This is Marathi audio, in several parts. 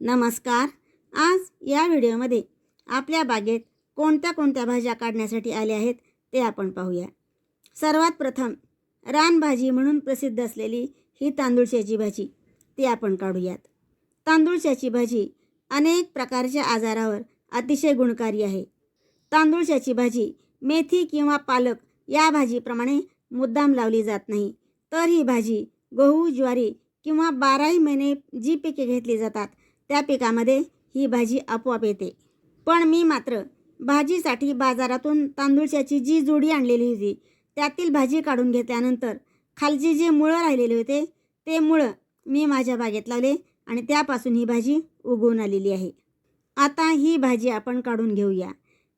नमस्कार. आज या व्हिडिओमध्ये आपल्या बागेत कोणत्या कोणत्या भाज्या काढण्यासाठी आल्या आहेत ते आपण पाहूया. सर्वात प्रथम रानभाजी म्हणून प्रसिद्ध असलेली ही तांदूळशाची भाजी ती आपण काढूयात. तांदूळशाची भाजी अनेक प्रकारच्या आजारावर अतिशय गुणकारी आहे. तांदूळशाची भाजी मेथी किंवा पालक या भाजीप्रमाणे मुद्दाम लावली जात नाही. तर ही भाजी गहू ज्वारी किंवा बाराही महिने जी पिके घेतली जातात त्या पिकामध्ये ही भाजी आपोआप येते. पण मी मात्र भाजीसाठी बाजारातून तांदूळशाची जी जोडी आणलेली होती त्यातील भाजी काढून घेतल्यानंतर खालची जे मुळं राहिलेले होते ते मुळं मी माझ्या बागेत लावले आणि त्यापासून ही भाजी उगवून आलेली आहे. आता ही भाजी आपण काढून घेऊया.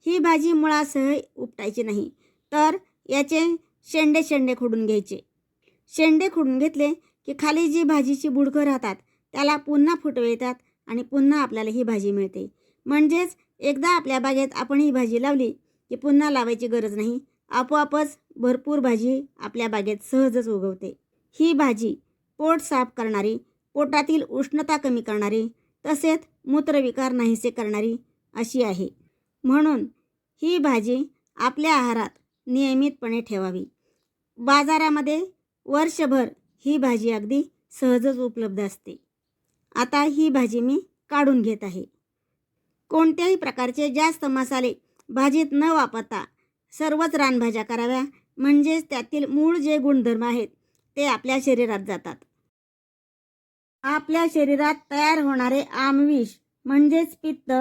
ही भाजी मुळासह उपटायची नाही तर याचे शेंडे शेंडे खोडून घ्यायचे. शेंडे खोडून घेतले की खाली जी भाजीची बुडकं राहतात त्याला पुन्हा फुटवे येतात आणि पुन्हा आपल्याला ही भाजी मिळते. म्हणजेच एकदा आपल्या बागेत आपण ही भाजी लावली की पुन्हा लावायची गरज नाही. आपोआपच भरपूर भाजी आपल्या बागेत सहजच उगवते. ही भाजी पोट साफ करणारी पोटातील उष्णता कमी करणारी तसेच मूत्रविकार नाहीसे करणारी अशी आहे. म्हणून ही भाजी आपल्या आहारात नियमितपणे ठेवावी. बाजारामध्ये वर्षभर ही भाजी अगदी सहजच उपलब्ध असते. आता ही भाजी मी काढून घेत आहे. कोणत्याही प्रकारचे जास्त मसाले भाजीत न वापरता सर्वच रानभाज्या कराव्या म्हणजेच त्यातील मूळ जे गुणधर्म आहेत ते आपल्या शरीरात जातात. आपल्या शरीरात तयार होणारे आमविष म्हणजेच पित्त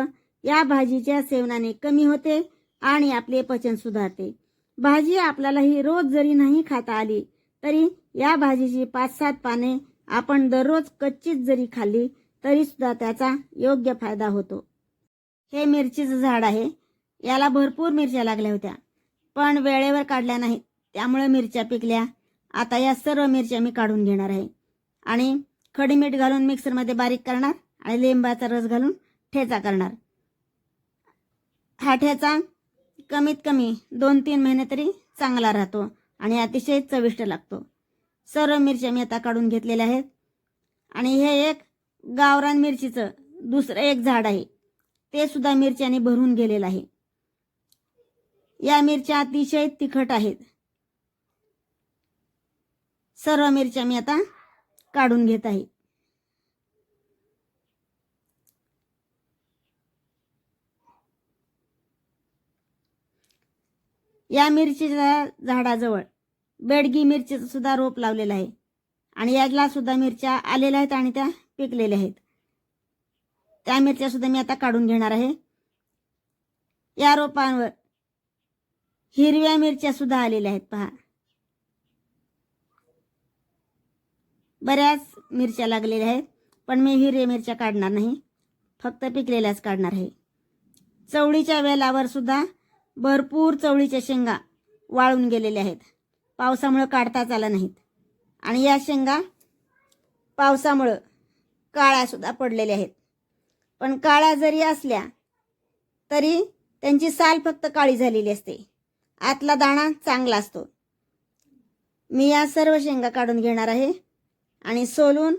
या भाजीच्या सेवनाने कमी होते आणि आपले पचन सुधारते. भाजी आपल्याला ही रोज जरी नाही खाता आली तरी या भाजीची पाच सात पाने आपण दररोज कच्चीच जरी खाल्ली तरी सुद्धा त्याचा योग्य फायदा होतो. हे मिरचीचं झाड आहे. याला भरपूर मिरच्या लागल्या होत्या पण वेळेवर काढल्या नाहीत. त्यामुळे मिरच्या पिकल्या. आता या सर्व मिरच्या मी काढून घेणार आहे. आणि खडी मीठ घालून मिक्सरमध्ये बारीक करणार आणि लिंबाचा रस घालून ठेचा करणार. हा ठेचा कमीत कमी दोन तीन महिने तरी चांगला राहतो आणि अतिशय चविष्ट लागतो. सर्व मिरच्या मी आता काढून घेतलेल्या आहेत. आणि हे एक गावरान मिरचीचं दुसरं एक झाड आहे. ते सुद्धा मिरच्याने भरून गेलेलं आहे. या मिरच्या अतिशय तिखट आहेत. सर्व मिरच्या मी आता काढून घेत आहे. या मिरचीच्या झाडाजवळ बेडगी मिरचीचं सुद्धा रोप लावलेलं आहे. आणि याला सुद्धा मिरच्या आलेल्या आहेत आणि त्या पिकलेल्या आहेत. त्या मिरच्या सुद्धा मी आता काढून घेणार आहे. या रोपांवर हिरव्या मिरच्या सुद्धा आलेल्या आहेत पहा. बऱ्याच मिरच्या लागलेल्या आहेत पण मी हिरव्या मिरच्या काढणार नाही. फक्त पिकलेल्याच काढणार आहे. चवळीच्या वेलावर सुद्धा भरपूर चवळीच्या शेंगा वाळून गेलेल्या आहेत. पावसामुळं काढताच आला नाहीत. आणि या शेंगा पावसामुळं काळ्यासुद्धा पडलेल्या आहेत. पण काळ्या जरी असल्या तरी त्यांची साल फक्त काळी झालेली असते. आतला दाणा चांगला असतो. मी या सर्व शेंगा काढून घेणार आहे आणि सोलून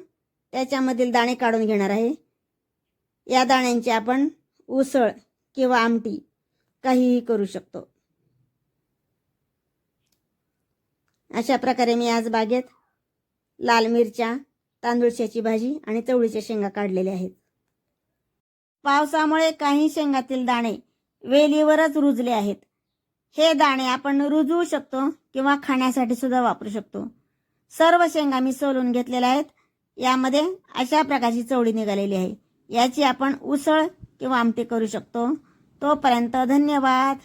त्याच्यामधील दाणे काढून घेणार आहे. या दाण्यांची आपण उसळ किंवा आमटी काहीही करू शकतो. अशा प्रकारे मी आज बागेत लाल मिरच्या तांदूळशाची भाजी आणि चवळीच्या शेंगा काढलेल्या आहेत. पावसामुळे काही शेंगातील दाणे वेलीवरच रुजले आहेत. हे दाणे आपण रुजवू शकतो किंवा खाण्यासाठी सुद्धा वापरू शकतो. सर्व शेंगा मी सोलून घेतलेल्या आहेत. यामध्ये अशा प्रकारची चवळी निघालेली आहे. याची आपण उसळ किंवा आमटी करू शकतो. तोपर्यंत धन्यवाद.